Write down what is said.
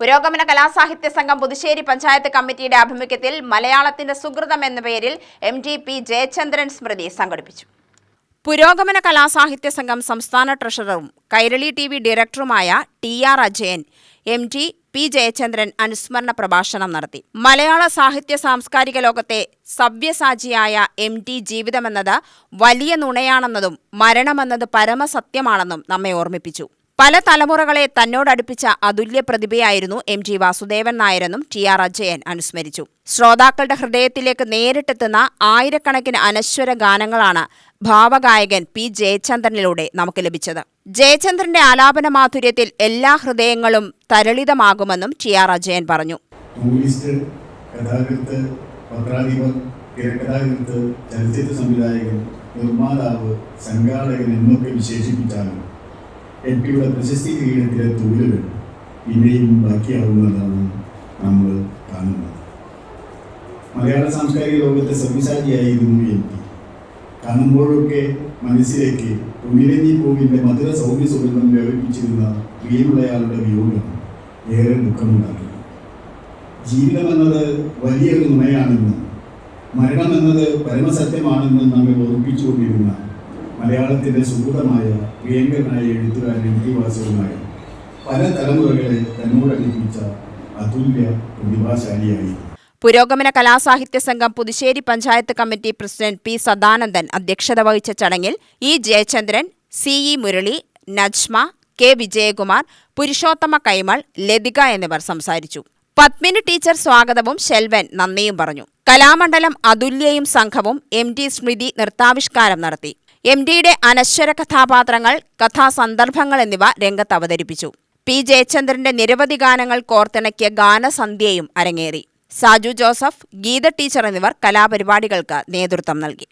പുരോഗമന കലാസാഹിത്യ സംഘം പുതുശ്ശേരി പഞ്ചായത്ത് കമ്മിറ്റിയുടെ ആഭിമുഖ്യത്തിൽ മലയാളത്തിന്റെ സുഹൃതം എന്ന പേരിൽ എം ഡി പി ജയചന്ദ്രൻ സ്മൃതി സംഘടിപ്പിച്ചു. പുരോഗമന കലാസാഹിത്യ സംഘം സംസ്ഥാന ട്രഷററും കൈരളി ടി വി ഡയറക്ടറുമായ T R Ajayan M T P Jayachandran അനുസ്മരണ പ്രഭാഷണം നടത്തി. മലയാള സാഹിത്യ സാംസ്കാരിക ലോകത്തെ സവ്യസാചിയായ എം ടി ജീവിതമെന്നത് വലിയ നുണയാണെന്നതും മരണമെന്നത് പരമസത്യമാണെന്നും നമ്മെ ഓർമ്മിപ്പിച്ചു. പല തലമുറകളെ തന്നോടടുപ്പിച്ച അതുല്യ പ്രതിഭയായിരുന്നു എം ജി വാസുദേവൻ നായരെന്നും ടി ആർ അജയൻ അനുസ്മരിച്ചു. ശ്രോതാക്കളുടെ ഹൃദയത്തിലേക്ക് നേരിട്ടെത്തുന്ന ആയിരക്കണക്കിന് അനശ്വര ഗാനങ്ങളാണ് ഭാവഗായകൻ പി ജയചന്ദ്രനിലൂടെ നമുക്ക് ലഭിച്ചത്. ജയചന്ദ്രന്റെ ആലാപന മാധുര്യത്തിൽ എല്ലാ ഹൃദയങ്ങളും തരളിതമാകുമെന്നും ടി ആർ അജയൻ പറഞ്ഞു. നിർമ്മാതാവ് സംഘാടകൻ എന്നൊക്കെ വിശേഷിപ്പിച്ചാലും എം പിയുടെ പ്രശസ്തി കിരീടത്തിലെ തൂലുകൾ പിന്നെയും ബാക്കിയാവുന്നതാണ് നമ്മൾ കാണുന്നത്. മലയാള സാംസ്കാരിക ലോകത്തെ സവ്യസാചിയായിരുന്നു എം പി കാണുമ്പോഴൊക്കെ മനസ്സിലേക്ക് ഉണ്ണിരഞ്ഞി പൂവിന്റെ മധുര സൗമ്യ സുഗന്ധം വ്യാപിപ്പിച്ചിരുന്ന പ്രിയമുള്ളയാളുടെ വിയോഗം ഏറെ ദുഃഖമുണ്ടാക്കി. ജീവിതമെന്നത് വലിയൊരു നുണയാണെന്നും മരണമെന്നത് പരമസത്യമാണെന്നും നമ്മെ ഓർപ്പിച്ചുകൊണ്ടിരുന്ന മലയാളത്തിന്റെ സുഹൃതമായ പ്രിയങ്കരനായ എഴുത്തുകാരൻ എം ടി വാസുവിനായ പല തലമുറകളെ തന്നോടടിപ്പിച്ച അതുല്യ പ്രതിഭാശാലിയായി. പുരോഗമന കലാസാഹിത്യ സംഘം Puthussery panchayat committee president P Sadanandan അധ്യക്ഷത വഹിച്ച ചടങ്ങിൽ E Jayachandran C E Murali Najma K Vijayakumar Purushothama Kaimal Lathika എന്നിവർ സംസാരിച്ചു. പത്മിനി ടീച്ചർ സ്വാഗതവും ശെൽവൻ നന്ദിയും പറഞ്ഞു. കലാമണ്ഡലം അതുല്യയും സംഘവും എം ടി സ്മൃതി നൃത്താവിഷ്കാരം നടത്തി. എം ഡിയുടെ അനശ്വര കഥാപാത്രങ്ങൾ കഥാസന്ദർഭങ്ങൾ എന്നിവ രംഗത്ത് അവതരിപ്പിച്ചു. പി. ജയചന്ദ്രന്റെ നിരവധി ഗാനങ്ങൾ കോർത്തിണക്കിയ ഗാനസന്ധ്യയും അരങ്ങേറി. സാജു ജോസഫ് ഗീത ടീച്ചർ എന്നിവർ കലാപരിപാടികൾക്ക് നേതൃത്വം നൽകി.